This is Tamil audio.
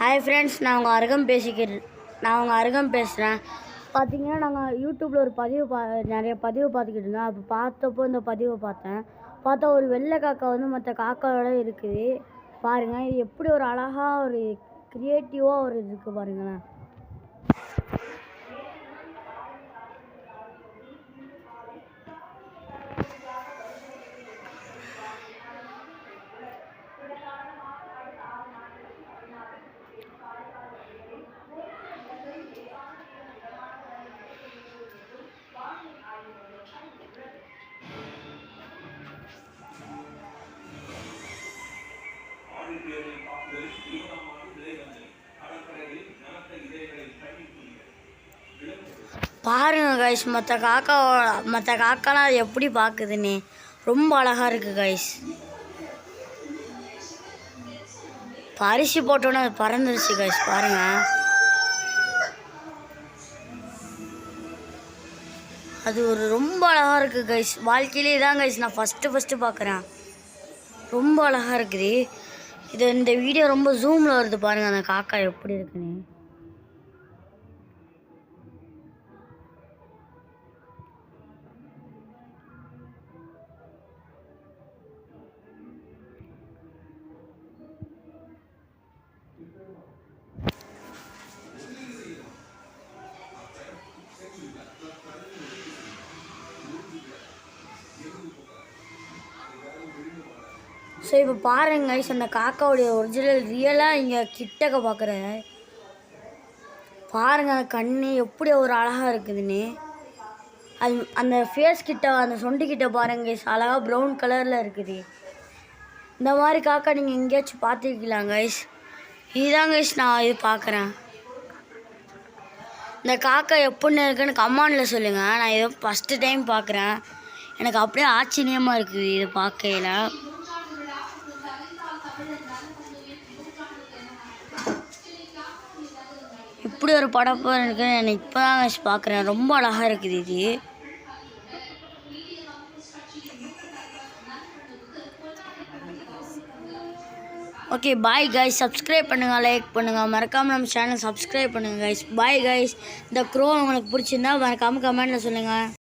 ஹாய் ஃப்ரெண்ட்ஸ் நான் உங்கள் அருகம் பேசிக்கிறேன் நான் உங்கள் அருகம் பேசுகிறேன் பார்த்தீங்கன்னா நாங்கள் யூடியூப்பில் ஒரு பதிவு பா நிறைய பதிவு பார்த்துக்கிட்டு இருந்தோம். அப்போ பார்த்தப்போ இந்த பதிவை பார்த்தேன். பார்த்தா ஒரு வெள்ளை காக்கா வந்து மற்ற காக்காவோட இருக்குது. பாருங்கள் இது எப்படி ஒரு அழகாக ஒரு க்ரியேட்டிவாக ஒரு இருக்குது பாருங்களேன். பாருங்க கைஸ் மற்ற காக்கா மற்ற காக்காலாம் அது எப்படி பார்க்குதுன்னு ரொம்ப அழகாக இருக்குது கைஸ் பரிசு போட்டோன்னே அது பறந்துருச்சு கைஸ் பாருங்க. அது ஒரு ரொம்ப அழகாக இருக்குது கைஸ் வாழ்க்கையிலே தான் கைஸ் நான் ஃபஸ்ட்டு ஃபஸ்ட்டு பார்க்குறேன் ரொம்ப அழகாக இருக்குது. இது இந்த வீடியோ ரொம்ப ஜூமில் வருது பாருங்கள் அந்த காக்கா எப்படி இருக்குன்னு. ஸோ இப்போ பாருங்க guys, அந்த காக்காவுடைய ஒரிஜினல் ரியலாக இங்கே கிட்டக்க பார்க்குறேன் பாருங்க அந்த கண்ணு எப்படி ஒரு அழகாக இருக்குதுன்னு. அது அந்த ஃபேஸ் கிட்ட அந்த சொண்டி கிட்ட பாருங்க அழகாக அழகா ப்ரௌன் கலரில் இருக்குது. இந்த மாதிரி காக்கா நீங்கள் எங்கேயாச்சும் பார்த்துருக்கலாம் கைஸ் இதுதான் கைஸ் நான் இது பார்க்குறேன் இந்த காக்கா எப்படின்னு இருக்குன்னு கமாண்டில் சொல்லுங்கள் நான் இதை ஃபஸ்ட்டு டைம் பார்க்குறேன் எனக்கு அப்படியே ஆச்சரியமாக இருக்குது இதை பார்க்கையில். இப்படி ஒரு படம் இருக்குன்னு நான் இப்போ தான் பார்க்குறேன். ரொம்ப அழகாக இருக்குது இது. ஓகே பாய் கைஸ் சப்ஸ்கிரைப் பண்ணுங்கள் லைக் பண்ணுங்கள் மறக்காமல் நம்ம சேனல் சப்ஸ்கிரைப் பண்ணுங்கள் கைஸ் பாய் கைஸ் இந்த க்ரோ உங்களுக்கு பிடிச்சிருந்தா மறக்காமல் கமெண்ட்டில் சொல்லுங்கள்